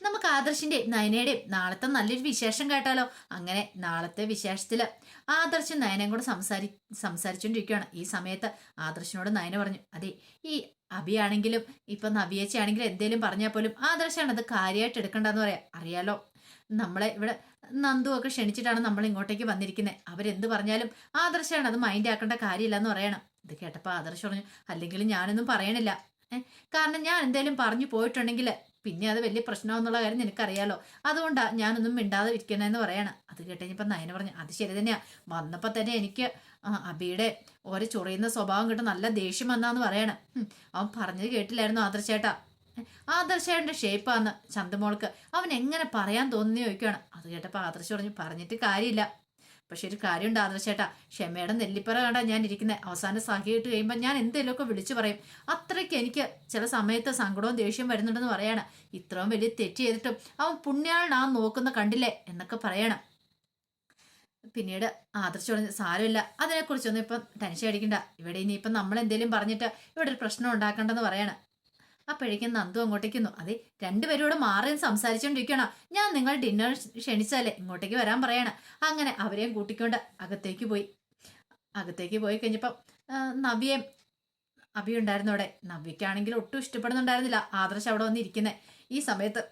നമുക്ക് ആദർശിന്റെ നയനയുടെയും നാളത്തെ നല്ലൊരു വിശേഷം കേട്ടാലോ? അങ്ങനെ നാളത്തെ വിശേഷത്തിൽ ആദർശും നയനയും കൂടെ സംസാരി സംസാരിച്ചുകൊണ്ടിരിക്കുകയാണ് ഈ സമയത്ത് ആദർശിനോട് നയന പറഞ്ഞു അതെ ഈ അഭിയാണെങ്കിലും ഇപ്പൊ നവിയേച്ചയാണെങ്കിലും എന്തേലും പറഞ്ഞാൽ പോലും ആദർശാണ് അത് കാര്യമായിട്ട് എടുക്കണ്ടെന്ന് പറയാം. അറിയാലോ? നമ്മളെ ഇവിടെ നന്ദു ഒക്കെ ക്ഷണിച്ചിട്ടാണ് നമ്മൾ ഇങ്ങോട്ടേക്ക് വന്നിരിക്കുന്നത് അവരെന്ത് പറഞ്ഞാലും ആദർശാണ് അത് മൈൻഡ് ആക്കേണ്ട കാര്യമില്ല എന്ന് പറയണം. ഇത് കേട്ടപ്പോൾ ആദർശം പറഞ്ഞു അല്ലെങ്കിൽ ഞാനൊന്നും പറയണില്ല. കാരണം ഞാൻ എന്തേലും പറഞ്ഞു പോയിട്ടുണ്ടെങ്കിൽ പിന്നെ അത് വലിയ പ്രശ്നമെന്നുള്ള കാര്യം നിനക്കറിയാലോ. അതുകൊണ്ടാണ് ഞാനൊന്നും മിണ്ടാതെ ഇരിക്കണമെന്ന് പറയണം. അത് കേട്ടുകഴിഞ്ഞപ്പോൾ നയന പറഞ്ഞു അത് ശരി തന്നെയാ. വന്നപ്പോൾ തന്നെ എനിക്ക് അബിയുടെ ഓരോ ചൊറിയുന്ന സ്വഭാവം കിട്ടും. നല്ല ദേഷ്യം വന്നാന്ന് പറയണം. അവൻ പറഞ്ഞത് കേട്ടില്ലായിരുന്നു ആദർശേട്ടാ. ആദർശേട്ടന്റെ ഷേപ്പാന്ന് ചന്തമോൾക്ക്. അവൻ എങ്ങനെ പറയാൻ തോന്നി ചോദിക്കുകയാണ് അത് കേട്ടപ്പോൾ ആദർശ് പറഞ്ഞു പറഞ്ഞിട്ട് കാര്യമില്ല. പക്ഷെ ഒരു കാര്യം കാര്യമുണ്ട് ചേട്ടാ. ക്ഷമയുടെ നെല്ലിപ്പറ കണ്ടാ ഞാൻ ഇരിക്കുന്നത് അവസാനം സഹിയിട്ട് കഴിയുമ്പോൾ ഞാൻ എന്തെങ്കിലുമൊക്കെ വിളിച്ചു പറയും. അത്രയ്ക്ക് എനിക്ക് ചില സമയത്ത് സങ്കടവും ദേഷ്യം വരുന്നുണ്ടെന്ന് പറയാണ്. ഇത്രയും വലിയ തെറ്റ് ചെയ്തിട്ടും അവൻ പുണ്യാളനാ നോക്കുന്ന കണ്ടില്ലേ എന്നൊക്കെ പറയണം. പിന്നീട് ആദർശ് പറഞ്ഞു സാരമില്ല. അതിനെക്കുറിച്ചൊന്നും ഇപ്പം ടെൻഷൻ അടിക്കണ്ട. ഇവിടെ ഇനിയിപ്പം നമ്മൾ എന്തെങ്കിലും പറഞ്ഞിട്ട് ഇവിടെ ഒരു പ്രശ്നം ഉണ്ടാക്കണ്ടെന്ന് പറയണം. അപ്പോഴേക്കും നന്ദു അങ്ങോട്ടേക്കുന്നു അതെ രണ്ടുപേരോട് മാറി നിന്ന് സംസാരിച്ചുകൊണ്ടിരിക്കണം ഞാൻ നിങ്ങൾ ഡിന്നർ ക്ഷണിച്ചാലേ ഇങ്ങോട്ടേക്ക് വരാൻ പറയണം. അങ്ങനെ അവരെയും കൂട്ടിക്കൊണ്ട് അകത്തേക്ക് പോയി. അകത്തേക്ക് പോയി കഴിഞ്ഞപ്പം നവ്യം അബി ഉണ്ടായിരുന്നു അവിടെ. നവ്യക്കാണെങ്കിൽ ഒട്ടും ഇഷ്ടപ്പെടുന്നുണ്ടായിരുന്നില്ല. ആദർശ് അവിടെ വന്നിരിക്കുന്നത് ഈ സമയത്ത്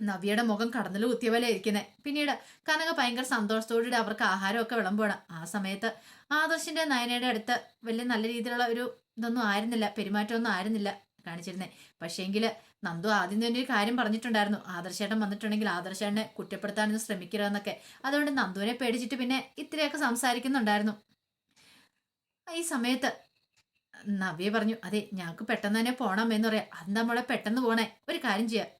നവ്യയുടെ മുഖം കടന്നൽ കുത്തിയ പോലെ ഇരിക്കുന്നത് പിന്നീട് കനക ഭയങ്കര സന്തോഷത്തോടുകൂടി അവർക്ക് ആഹാരമൊക്കെ വിളമ്പുകയാണ് ആ സമയത്ത് ആദർശിന്റെ നയനയുടെ അടുത്ത് വലിയ നല്ല രീതിയിലുള്ള ഒരു ഇതൊന്നും ആയിരുന്നില്ല പെരുമാറ്റമൊന്നും ആയിരുന്നില്ല. കാണിച്ചിരുന്നത് പക്ഷേങ്കിൽ നന്ദു ആദ്യം തന്നെ ഒരു കാര്യം പറഞ്ഞിട്ടുണ്ടായിരുന്നു. ആദർശേട്ടൻ വന്നിട്ടുണ്ടെങ്കിൽ ആദർശേട്ടനെ കുറ്റപ്പെടുത്താനൊന്നും ശ്രമിക്കരുതെന്നൊക്കെ അതുകൊണ്ട് നന്ദുവിനെ പേടിച്ചിട്ട് പിന്നെ ഇത്രയൊക്കെ സംസാരിക്കുന്നുണ്ടായിരുന്നു. ഈ സമയത്ത് നവ്യ പറഞ്ഞു അതെ ഞങ്ങൾക്ക് പെട്ടെന്ന് തന്നെ പോണം എന്ന് പറയാം. അത് നമ്മളെ പെട്ടെന്ന് പോണേ. ഒരു കാര്യം ചെയ്യാം.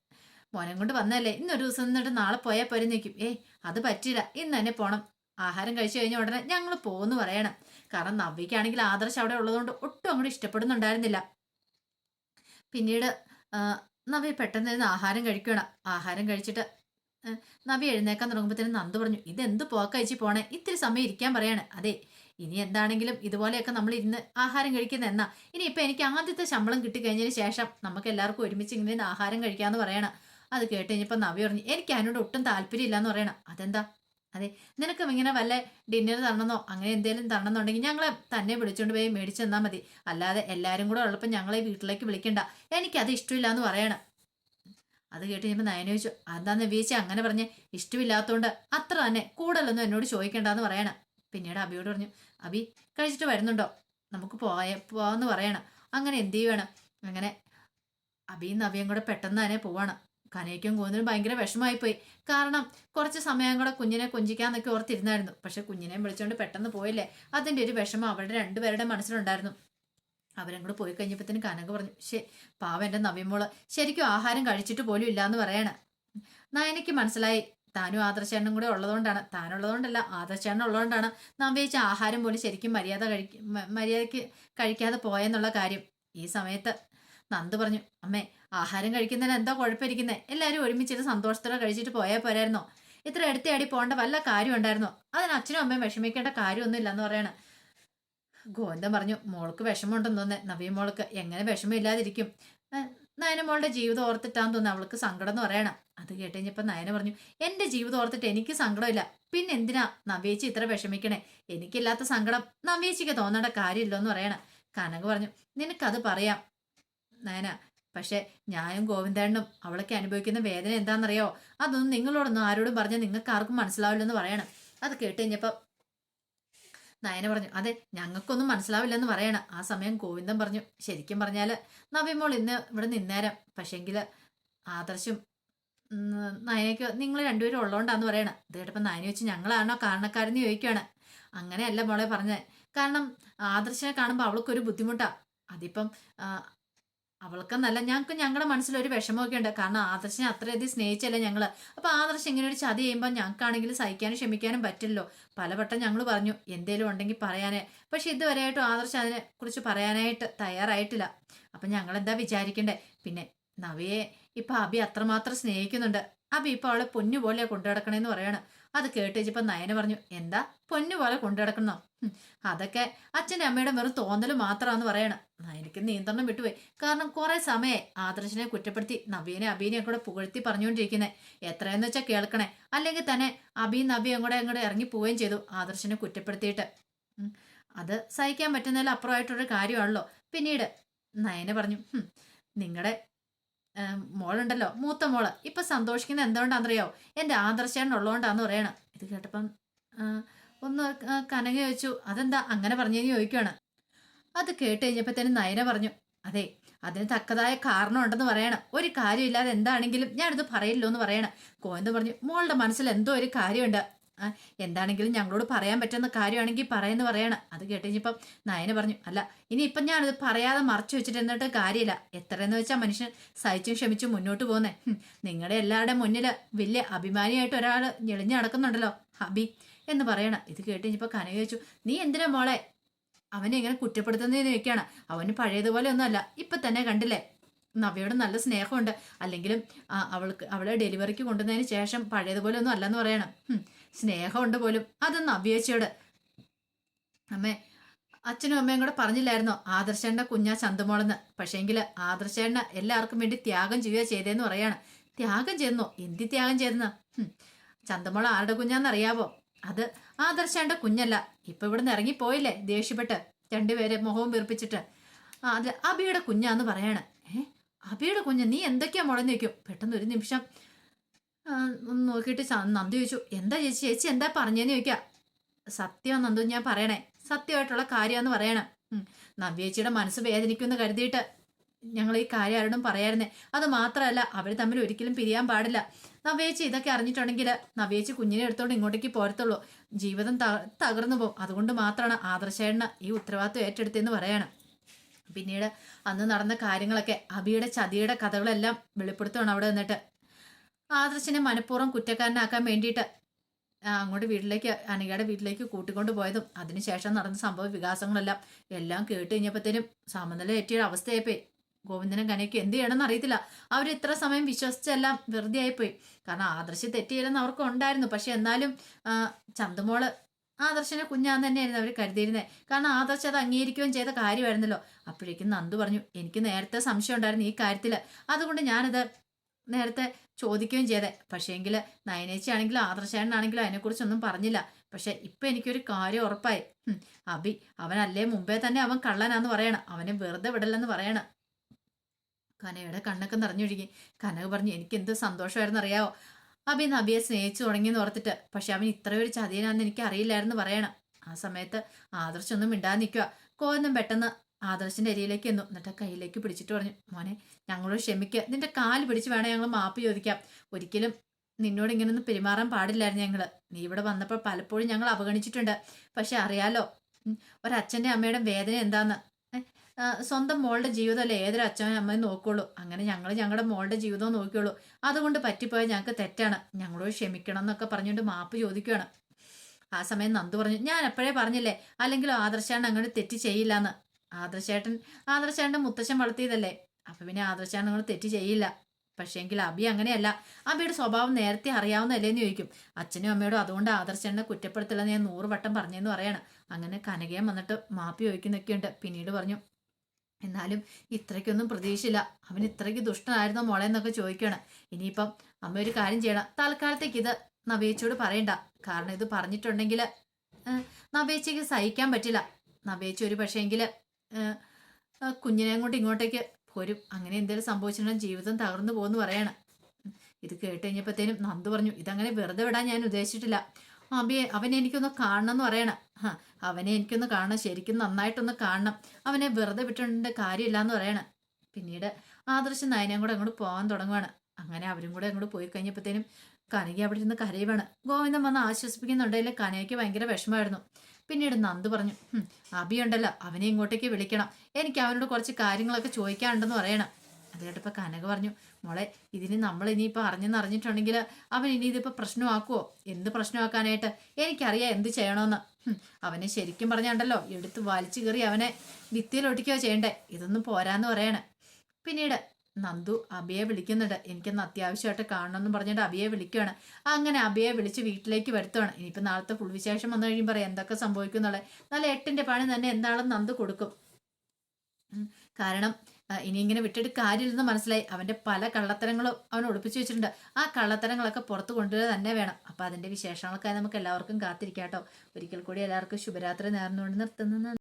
മോനെ കൊണ്ട് വന്നല്ലേ ഇന്നൊരു ദിവസം നിന്നിട്ട് നാളെ പോയാൽ പോരെ നിൽക്കും ഏയ് അത് പറ്റില്ല ഇന്ന് തന്നെ പോണം. ആഹാരം കഴിച്ചു കഴിഞ്ഞ ഉടനെ ഞങ്ങൾ പോകുന്നു പറയണം. കാരണം നവ്യക്കാണെങ്കിൽ ആദർശ് അവിടെ ഉള്ളതുകൊണ്ട് ഒട്ടും അങ്ങോട്ട് ഇഷ്ടപ്പെടുന്നുണ്ടായിരുന്നില്ല. പിന്നീട് നവി പെട്ടെന്ന് ഇരുന്ന് ആഹാരം കഴിക്കണം ആഹാരം കഴിച്ചിട്ട് നവി എഴുന്നേക്കാൻ തുടങ്ങുമ്പോഴത്തേനും നന്ദു പറഞ്ഞു ഇതെന്ത് പോക്ക അയച്ചു പോണേ? ഇത്തിരി സമയം ഇരിക്കാൻ പറയാണ്. അതെ ഇനി എന്താണെങ്കിലും ഇതുപോലെയൊക്കെ നമ്മൾ ഇരുന്ന് ആഹാരം കഴിക്കുന്ന എന്നാ. ഇനി ഇപ്പൊ എനിക്ക് ആദ്യത്തെ ശമ്പളം കിട്ടിക്കഴിഞ്ഞതിന് ശേഷം നമുക്ക് എല്ലാവർക്കും ഒരുമിച്ച് ഇങ്ങനെ ആഹാരം കഴിക്കാന്ന് പറയണം. അത് കേട്ട് കഴിഞ്ഞപ്പോൾ നവി പറഞ്ഞു എനിക്ക് അതിനോട് ഒട്ടും താല്പര്യമില്ല എന്ന് പറയണം. അതെന്താ? അതെ നിനക്കും ഇങ്ങനെ വല്ല ഡിന്നർ തരണമെന്നോ അങ്ങനെ എന്തെങ്കിലും തരണമെന്നുണ്ടെങ്കിൽ ഞങ്ങളെ തന്നെ വിളിച്ചുകൊണ്ട് പോയി മേടിച്ചു തന്നാൽ മതി. അല്ലാതെ എല്ലാവരും കൂടെ ഉള്ളപ്പോൾ ഞങ്ങളെ വീട്ടിലേക്ക് വിളിക്കണ്ട. എനിക്കത് ഇഷ്ടമില്ല എന്ന് പറയണം. അത് കേട്ട് കഴിയുമ്പോൾ നയന ചോദിച്ചു അതാന്ന് വീഴ്ച അങ്ങനെ പറഞ്ഞ്? ഇഷ്ടമില്ലാത്തതുകൊണ്ട് അത്ര തന്നെ കൂടുതലൊന്നും എന്നോട് ചോദിക്കേണ്ടെന്ന് പറയണം. പിന്നീട് അബിയോട് പറഞ്ഞു അബി കഴിച്ചിട്ട് വരുന്നുണ്ടോ? നമുക്ക് പോയ പോവാന്ന് പറയണം. അങ്ങനെ എന്ത് ചെയ്യണം? അങ്ങനെ അബിയും നബിയും കൂടെ പെട്ടെന്ന് തന്നെ പോവാണ്. കനയ്ക്കും കൂന്നിനും ഭയങ്കര വിഷമമായിപ്പോയി. കാരണം കുറച്ച് സമയം കൂടെ കുഞ്ഞിനെ കൊഞ്ചിക്കാന്നൊക്കെ ഓർത്തിരുന്നായിരുന്നു. പക്ഷെ കുഞ്ഞിനെയും വിളിച്ചുകൊണ്ട് പെട്ടെന്ന് പോയില്ലേ? അതിന്റെ ഒരു വിഷമം അവരുടെ രണ്ടുപേരുടെ മനസ്സിലുണ്ടായിരുന്നു. അവരും കൂടെ പോയി കഴിഞ്ഞപ്പോഴത്തേന് കനക പറഞ്ഞു ശേ പാവ എന്റെ നവ്യമോൾ ശരിക്കും ആഹാരം കഴിച്ചിട്ട് പോലും ഇല്ലാന്ന് പറയണ. നയനയ്ക്ക് മനസ്സിലായി. താനും ആദർശേണ്ണം കൂടെ ഉള്ളതുകൊണ്ടാണ്. താനുള്ളതുകൊണ്ടല്ല ആദർശേണ്ണം ഉള്ളതുകൊണ്ടാണ് നവ്യച്ച ആഹാരം പോലും ശരിക്കും മര്യാദ കഴിക്ക മര്യാദയ്ക്ക് കഴിക്കാതെ പോയെന്നുള്ള കാര്യം. ഈ സമയത്ത് നന്ദു പറഞ്ഞു അമ്മേ ആഹാരം കഴിക്കുന്നതിന് എന്താ കുഴപ്പമിരിക്കുന്നത് എല്ലാവരും ഒരുമിച്ചിട്ട് സന്തോഷത്തോടെ കഴിച്ചിട്ട് പോയാൽ പോരായിരുന്നോ? ഇത്ര അടുത്തയാടി പോകേണ്ട വല്ല കാര്യം ഉണ്ടായിരുന്നോ? അതിന് അച്ഛനും അമ്മയും വിഷമിക്കേണ്ട കാര്യമൊന്നും ഇല്ലെന്ന് പറയണ. ഗോവിന്ദൻ പറഞ്ഞു? മോൾക്ക് വിഷമമുണ്ടെന്ന് തോന്നേ നവീൻ മോൾക്ക് എങ്ങനെ വിഷമമില്ലാതിരിക്കും? ഏഹ്, നയന മോളുടെ ജീവിതം ഓർത്തിട്ടാന്ന് തോന്നുന്നു അവൾക്ക് സങ്കടം എന്ന് പറയണം. അത് കേട്ട് കഴിഞ്ഞപ്പോൾ നയന പറഞ്ഞു എന്റെ ജീവിതം ഓർത്തിട്ട് എനിക്ക് സങ്കടമില്ല. പിന്നെ എന്തിനാ നവ്യേച്ചി ഇത്ര വിഷമിക്കണേ? എനിക്കില്ലാത്ത സങ്കടം നവ്യേച്ചിക്ക് തോന്നേണ്ട കാര്യമില്ലോ എന്ന് പറയണം. കനക് പറഞ്ഞു നിനക്കത് പറയാം. നയന പക്ഷെ ഞാനും ഗോവിന്ദേണ്ണും അവളൊക്കെ അനുഭവിക്കുന്ന വേദന എന്താണെന്നറിയോ? അതൊന്നും നിങ്ങളോടൊന്നും ആരോടും പറഞ്ഞാൽ നിങ്ങൾക്ക് ആർക്കും മനസ്സിലാവില്ലെന്ന് പറയണം. അത് കേട്ട് നയന പറഞ്ഞു അതെ ഞങ്ങൾക്കൊന്നും മനസ്സിലാവില്ലെന്ന് പറയണം. ആ സമയം ഗോവിന്ദൻ പറഞ്ഞു ശരിക്കും പറഞ്ഞാൽ നവീമോൾ ഇന്ന് ഇവിടെ നിന്നേരം. പക്ഷേങ്കിൽ ആദർശും നയനയ്ക്ക് നിങ്ങൾ രണ്ടുപേരും ഉള്ളതുകൊണ്ടാന്ന് പറയണം. ഇത് കേട്ടപ്പോൾ നയന വെച്ച് ഞങ്ങളാണോ കാരണക്കാരെന്ന് ചോദിക്കുകയാണ് അങ്ങനെയല്ല മോളെ പറഞ്ഞത്. കാരണം ആദർശനെ കാണുമ്പോൾ അവൾക്കൊരു ബുദ്ധിമുട്ടാണ് അതിപ്പം അവൾക്കെന്നല്ല ഞങ്ങൾക്ക് ഞങ്ങളുടെ മനസ്സിലൊരു വിഷമമൊക്കെ ഉണ്ട് കാരണം ആദർശനെ അത്രയധികം സ്നേഹിച്ചല്ലേ ഞങ്ങൾ അപ്പൊ ആദർശം ഇങ്ങനെ ഒരു ചതി ചെയ്യുമ്പോൾ ഞങ്ങൾക്കാണെങ്കിൽ സഹിക്കാനും ക്ഷമിക്കാനും പറ്റില്ലല്ലോ. പലവട്ടം ഞങ്ങൾ പറഞ്ഞു എന്തേലും ഉണ്ടെങ്കിൽ പറയാനേ. പക്ഷെ ഇതുവരെയായിട്ടും ആദർശം അതിനെ കുറിച്ച് പറയാനായിട്ട് തയ്യാറായിട്ടില്ല. അപ്പൊ ഞങ്ങൾ എന്താ വിചാരിക്കണ്ടേ? പിന്നെ നവയെ ഇപ്പൊ അബി അത്രമാത്രം സ്നേഹിക്കുന്നുണ്ട്. അപ്പൊ ഇപ്പൊ അവളെ പൊന്നു പോലെ കൊണ്ടു നടക്കണേന്ന് പറയാണ്. അത് കേട്ട് വെച്ചപ്പോ നയന പറഞ്ഞു എന്താ? പൊന്നു പോലെ കൊണ്ടു നടക്കണോ അതൊക്കെ അച്ഛന്റെ അമ്മയുടെ വെറും തോന്നൽ മാത്രമാണെന്ന് പറയണം. നയനക്ക് നിയന്ത്രണം വിട്ടുപോയി. കാരണം കുറെ സമയം ആദർശനെ കുറ്റപ്പെടുത്തി നവീനെ അബീനെയും കൂടെ പുകഴ്ത്തി പറഞ്ഞുകൊണ്ടിരിക്കുന്നത് എത്രയെന്ന് വെച്ചാൽ കേൾക്കണേ. അല്ലെങ്കിൽ തന്നെ അബീൻ നബിയും കൂടെ അങ്ങോട്ട് ഇറങ്ങി പോവുകയും ചെയ്തു ആദർശനെ കുറ്റപ്പെടുത്തിയിട്ട്. അത് സഹിക്കാൻ പറ്റുന്നതിൽ അപ്പുറമായിട്ടൊരു കാര്യമാണല്ലോ. പിന്നീട് നയന പറഞ്ഞു നിങ്ങളുടെ മോളുണ്ടല്ലോ. മൂത്ത മോൾ. ഇപ്പൊ സന്തോഷിക്കുന്നത് എന്തുകൊണ്ടാണെന്നറിയോ എന്റെ ആദർശേണ്ണ ഉള്ളതുകൊണ്ടാന്ന് പറയണം. ഇത് കേട്ടപ്പം ഒന്ന് കനക ചോദിച്ചു അതെന്താ അങ്ങനെ പറഞ്ഞെന്ന് ചോദിക്കുകയാണ് അത് കേട്ട് കഴിഞ്ഞപ്പോഴത്തേനും നയന പറഞ്ഞു അതെ അതിന് തക്കതായ കാരണം ഉണ്ടെന്ന് പറയണം. ഒരു കാര്യമില്ലാതെ എന്താണെങ്കിലും ഞാനിത് പറയില്ലോ എന്ന് പറയണം. കോയന്ത് പറഞ്ഞു മോളുടെ മനസ്സിൽ എന്തോ ഒരു കാര്യമുണ്ട്. എന്താണെങ്കിലും ഞങ്ങളോട് പറയാൻ പറ്റുന്ന കാര്യമാണെങ്കിൽ പറയുന്നു പറയണം. അത് കേട്ടുകഴിഞ്ഞപ്പം നയന പറഞ്ഞു അല്ല ഇനി ഇനിയിപ്പം ഞാനത് പറയാതെ മറച്ചു വെച്ചിട്ട് എന്നിട്ട് കാര്യമില്ല. എത്രയെന്ന് വെച്ചാൽ മനുഷ്യൻ സഹിച്ചും ക്ഷമിച്ചും മുന്നോട്ട് പോകുന്നേ. നിങ്ങളുടെ എല്ലാവരുടെ മുന്നിൽ വലിയ അഭിമാനിയായിട്ട് ഒരാൾ ഞെളിഞ്ഞു നടക്കുന്നുണ്ടല്ലോ ഹബി എന്ന് പറയണം. ഇത് കേട്ട് കനക ചോദിച്ചു നീ എന്തിനാ മോളെ അവനെ ഇങ്ങനെ കുറ്റപ്പെടുത്തുന്നതെന്ന് ചോദിക്കുകയാണ്. അവന് പഴയതുപോലെ ഒന്നുമല്ല ഇപ്പം തന്നെ കണ്ടില്ലേ? നവയോട് നല്ല സ്നേഹമുണ്ട്. അല്ലെങ്കിലും അവൾക്ക് അവളെ ഡെലിവറിക്ക് കൊണ്ടുവന്നതിന് ശേഷം പഴയതുപോലെ ഒന്നും അല്ലെന്ന് പറയണം. സ്നേഹമുണ്ട് പോലും. അതൊന്ന് അവ്യേച്ചയോട് അമ്മേ അച്ഛനും അമ്മയും കൂടെ പറഞ്ഞില്ലായിരുന്നോ ആദർശേണ്ട കുഞ്ഞാ ചന്തുമോളെന്ന്? പക്ഷേങ്കിൽ ആദർശേണ്ട എല്ലാവർക്കും വേണ്ടി ത്യാഗം ചെയ്യുക ചെയ്തേന്ന് പറയാണ്. ത്യാഗം ചെയ്യുന്നോ? എന്തി ത്യാഗം ചെയ്തെന്ന്? ചന്തമോള ആരുടെ കുഞ്ഞാന്നറിയാവോ? അത് ആദർശേണ്ട കുഞ്ഞല്ല. ഇപ്പൊ ഇവിടുന്ന് ഇറങ്ങിപ്പോയില്ലേ ദേഷ്യപ്പെട്ട്? രണ്ടുപേരെ മുഖവും വീർപ്പിച്ചിട്ട്. അത് അബിയുടെ കുഞ്ഞാന്ന് പറയാണ്. ഏഹ് അബിയുടെ കുഞ്ഞ് നീ എന്തൊക്കെയാ മുളഞ്ഞേക്കും പെട്ടെന്ന് ഒരു നിമിഷം ഒന്ന് നോക്കിയിട്ട് നന്ദി ചോദിച്ചു. എന്താ ചേച്ചി? ചേച്ചി എന്താ പറഞ്ഞേന്ന് ചോദിക്കാം. സത്യം നന്ദു ഞാൻ പറയണേ. സത്യമായിട്ടുള്ള കാര്യമെന്ന് പറയണം. നവ്യ നവ്യേച്ചിയുടെ മനസ്സ് വേദനിക്കുമെന്ന് കരുതിയിട്ട് ഞങ്ങൾ ഈ കാര്യം ആരോടും പറയായിരുന്നേ. അത് മാത്രമല്ല അവർ തമ്മിൽ ഒരിക്കലും പിരിയാൻ പാടില്ല. നവ്യേച്ചി ഇതൊക്കെ അറിഞ്ഞിട്ടുണ്ടെങ്കിൽ നവ്യേച്ചി കുഞ്ഞിനെ എടുത്തോണ്ട് ഇങ്ങോട്ടേക്ക് പോരത്തുള്ളൂ. ജീവിതം തകർന്നു പോകും. അതുകൊണ്ട് മാത്രമാണ് ആദർശേണ്ണ ഈ ഉത്തരവാദിത്വം ഏറ്റെടുത്തെന്ന് പറയാണ്. പിന്നീട് അന്ന് നടന്ന കാര്യങ്ങളൊക്കെ അബിയുടെ ചതിയുടെ കഥകളെല്ലാം വെളിപ്പെടുത്തുകയാണ് അവിടെ നിന്നിട്ട്. ആദർശിനെ മനഃപൂർവം കുറ്റക്കാരനാക്കാൻ വേണ്ടിയിട്ട് അങ്ങോട്ട് വീട്ടിലേക്ക് അനികയുടെ വീട്ടിലേക്ക് കൂട്ടിക്കൊണ്ട് പോയതും അതിനുശേഷം നടന്ന സംഭവ വികാസങ്ങളെല്ലാം എല്ലാം കേട്ട് കഴിഞ്ഞപ്പോഴത്തേനും സമനില ഏറ്റിയ അവസ്ഥയായിപ്പോയി. ഗോവിന്ദനും കനയ്ക്ക് എന്ത് ചെയ്യണമെന്ന് അറിയത്തില്ല. അവർ ഇത്ര സമയം വിശ്വസിച്ചെല്ലാം വെറുതെ ആയിപ്പോയി. കാരണം ആദർശ് തെറ്റിയില്ലെന്ന് അവർക്ക് ഉണ്ടായിരുന്നു. പക്ഷെ എന്നാലും ചന്തുമോൾ ആദർശനെ കുഞ്ഞാന്ന് തന്നെയായിരുന്നു അവർ കരുതിയിരുന്നത് കാരണം ആദർശ് അത് അംഗീകരിക്കുകയും ചെയ്ത കാര്യമായിരുന്നല്ലോ. അപ്പോഴേക്കും നന്ദു പറഞ്ഞു എനിക്ക് നേരത്തെ സംശയം ഉണ്ടായിരുന്നു ഈ കാര്യത്തിൽ അതുകൊണ്ട് ഞാനത് നേരത്തെ ചോദിക്കുകയും പക്ഷേ പക്ഷേങ്കിൽ നയനേച്ചി ആണെങ്കിലും ആദർശേനാണെങ്കിലും അതിനെക്കുറിച്ചൊന്നും പറഞ്ഞില്ല. പക്ഷെ ഇപ്പം എനിക്കൊരു കാര്യം ഉറപ്പായി. അബി അവനല്ലേ മുമ്പേ തന്നെ അവൻ കള്ളനാന്ന് പറയണം. അവനെ വെറുതെ വിടല്ലെന്ന് പറയണം. കനയുടെ കണ്ണൊക്കെ നിറഞ്ഞൊഴുകി. കനക പറഞ്ഞു എനിക്ക് എന്ത് സന്തോഷമായിരുന്നു അറിയാവോ അബി നബിയെ സ്നേഹിച്ചു തുടങ്ങിയെന്ന് ഓർത്തിട്ട്. പക്ഷെ അവൻ ഇത്രയൊരു ചതിയനാന്ന് എനിക്ക് അറിയില്ലായിരുന്നു പറയണം. ആ സമയത്ത് ആദർശൊന്നും മിണ്ടാതെ നിൽക്കുക കോന്നും പെട്ടെന്ന് ആദർശിന്റെ അരിയിലേക്ക് എന്നു. എന്നിട്ട് കയ്യിലേക്ക് പിടിച്ചിട്ട് പറഞ്ഞു മോനെ ഞങ്ങളോട് ക്ഷമിക്കുക നിന്റെ കാൽ പിടിച്ച് വേണം ഞങ്ങൾ മാപ്പ് ചോദിക്കാം ഒരിക്കലും നിന്നോട് ഇങ്ങനൊന്നും പെരുമാറാൻ പാടില്ലായിരുന്നു ഞങ്ങൾ നീ ഇവിടെ വന്നപ്പോൾ പലപ്പോഴും ഞങ്ങൾ അവഗണിച്ചിട്ടുണ്ട്. പക്ഷെ അറിയാലോ ഒരച്ഛന്റെ അമ്മയുടെ വേദന എന്താന്ന്? സ്വന്തം മോളുടെ ജീവിതമല്ലേ ഏതൊരു അച്ഛനും അമ്മയും നോക്കുള്ളൂ. അങ്ങനെ ഞങ്ങൾ ഞങ്ങളുടെ മോളുടെ ജീവിതവും നോക്കിയുള്ളൂ. അതുകൊണ്ട് പറ്റിപ്പോയാൽ ഞങ്ങൾക്ക് തെറ്റാണ്. ഞങ്ങളോട് ക്ഷമിക്കണം എന്നൊക്കെ പറഞ്ഞുകൊണ്ട് മാപ്പ് ചോദിക്കുകയാണ് ആ സമയം നന്ദു പറഞ്ഞു ഞാൻ എപ്പോഴേ പറഞ്ഞില്ലേ? അല്ലെങ്കിൽ ആദർശാണ് അങ്ങോട്ട് തെറ്റ് ചെയ്യില്ലെന്ന്? ആദർശേട്ടൻ ആദർശേട്ടന്റെ മുത്തശ്ശൻ വളർത്തിയതല്ലേ? അപ്പൊ പിന്നെ ആദർശാണ് നിങ്ങൾ തെറ്റ് ചെയ്യില്ല. പക്ഷേങ്കിൽ അബി അങ്ങനെയല്ല. അബിയുടെ സ്വഭാവം നേരത്തെ അറിയാവുന്നതല്ലേന്ന് ചോദിക്കും. അച്ഛനും അമ്മയോടും അതുകൊണ്ട് ആദർശേട്ടനെ കുറ്റപ്പെടുത്തില്ലെന്ന് ഞാൻ നൂറ് വട്ടം പറഞ്ഞെന്ന് പറയാണ്. അങ്ങനെ കനകയം വന്നിട്ട് മാപ്പി ചോദിക്കുന്നൊക്കെയുണ്ട്. പിന്നീട് പറഞ്ഞു എന്നാലും ഇത്രയ്ക്കൊന്നും പ്രതീക്ഷയില്ല. അവൻ ഇത്രയ്ക്ക് ദുഷ്ടനായിരുന്നോ മോളെ എന്നൊക്കെ ചോദിക്കുകയാണ് ഇനിയിപ്പം അമ്മ ഒരു കാര്യം ചെയ്യണം. തൽക്കാലത്തേക്ക് ഇത് നവേച്ചോട് പറയണ്ട. കാരണം ഇത് പറഞ്ഞിട്ടുണ്ടെങ്കിൽ നവേച്ചയ്ക്ക് സഹിക്കാൻ പറ്റില്ല. നവേച്ച ഒരു പക്ഷേങ്കിൽ കുഞ്ഞിനെ കൊണ്ട് ഇങ്ങോട്ടേക്ക് പോരും. അങ്ങനെ എന്തെങ്കിലും സംഭവിച്ചിട്ടുണ്ടെങ്കിൽ ജീവിതം തകർന്നു പോകുന്നു പറയാണ്. ഇത് കേട്ട് കഴിഞ്ഞപ്പോഴത്തേനും നന്ദു പറഞ്ഞു ഇതങ്ങനെ വെറുതെ വിടാൻ ഞാൻ ഉദ്ദേശിച്ചിട്ടില്ല. അബിയെ അവനെ എനിക്കൊന്ന് കാണണം എന്ന് പറയണം. അവനെ എനിക്കൊന്ന് കാണണം. ശരിക്കും നന്നായിട്ടൊന്ന് കാണണം. അവനെ വെറുതെ വിട്ടിട്ടുണ്ട് കാര്യമില്ല എന്ന് പറയണം. പിന്നീട് ആദർശം നയനയും കൂടെ അങ്ങോട്ട് പോകാൻ തുടങ്ങുവാണ്. അങ്ങനെ അവരും കൂടെ അങ്ങോട്ട് പോയി കഴിഞ്ഞപ്പോഴത്തേനും കനകി അവിടെ ഇരുന്ന് കരയുവാണ്. ഗോവിന്ദൻ വന്ന് ആശ്വസിപ്പിക്കുന്നുണ്ടെങ്കിൽ കനകയ്ക്ക് ഭയങ്കര വിഷമമായിരുന്നു. പിന്നീട് നന്ദു പറഞ്ഞു "ഹും, അബി ഉണ്ടല്ലോ അവനെ ഇങ്ങോട്ടേക്ക് വിളിക്കണം. എനിക്ക് അവനോട് കുറച്ച് കാര്യങ്ങളൊക്കെ ചോദിക്കാനുണ്ടെന്ന് പറയണം. അത് കേട്ടപ്പോൾ കനക പറഞ്ഞു മോളെ ഇതിന് നമ്മൾ ഇനിയിപ്പോൾ അറിഞ്ഞെന്ന് അറിഞ്ഞിട്ടുണ്ടെങ്കിൽ അവൻ ഇനി ഇതിപ്പോൾ പ്രശ്നമാക്കുമോ എന്ത് പ്രശ്നമാക്കാനായിട്ട്? എനിക്കറിയാം എന്ത് ചെയ്യണമെന്ന്. അവനെ ശരിക്കും പറഞ്ഞുണ്ടല്ലോ എടുത്ത് വലിച്ചു കയറി അവനെ വിത്തിയിലൊട്ടിക്കുകയോ ചെയ്യണ്ടേ ഇതൊന്നും പോരാന്ന് പറയണേ. പിന്നീട് നന്ദു അബിയെ വിളിക്കുന്നുണ്ട്. എനിക്കൊന്ന് അത്യാവശ്യമായിട്ട് കാണണമെന്ന് പറഞ്ഞിട്ട് അബിയെ വിളിക്കുകയാണ് അങ്ങനെ അബിയെ വിളിച്ച് വീട്ടിലേക്ക് വരുത്തുകയാണ് ഇനിയിപ്പോൾ നാളത്തെ ഫുൾ വിശേഷം വന്നു കഴിയുമ്പോൾ പറയാം എന്തൊക്കെ സംഭവിക്കും എന്നുള്ളത്. നല്ല എട്ടിന്റെ പണി തന്നെ എന്താണെന്ന് നന്ദു കൊടുക്കും. കാരണം ഇനി ഇങ്ങനെ വിട്ടിട്ട് കാര്യമില്ലെന്ന് മനസ്സിലായി. അവന്റെ പല കള്ളത്തരങ്ങളും അവൻ ഒളിപ്പിച്ചു വെച്ചിട്ടുണ്ട്. ആ കള്ളത്തരങ്ങളൊക്കെ പുറത്തു കൊണ്ടുവരിക തന്നെ വേണം. അപ്പോൾ അതിന്റെ വിശേഷങ്ങളൊക്കെ നമുക്ക് എല്ലാവർക്കും കാത്തിരിക്കാം കേട്ടോ. ഒരിക്കൽ കൂടി എല്ലാവർക്കും ശുഭരാത്രി നേർന്നുകൊണ്ട് നിർത്തുന്നു.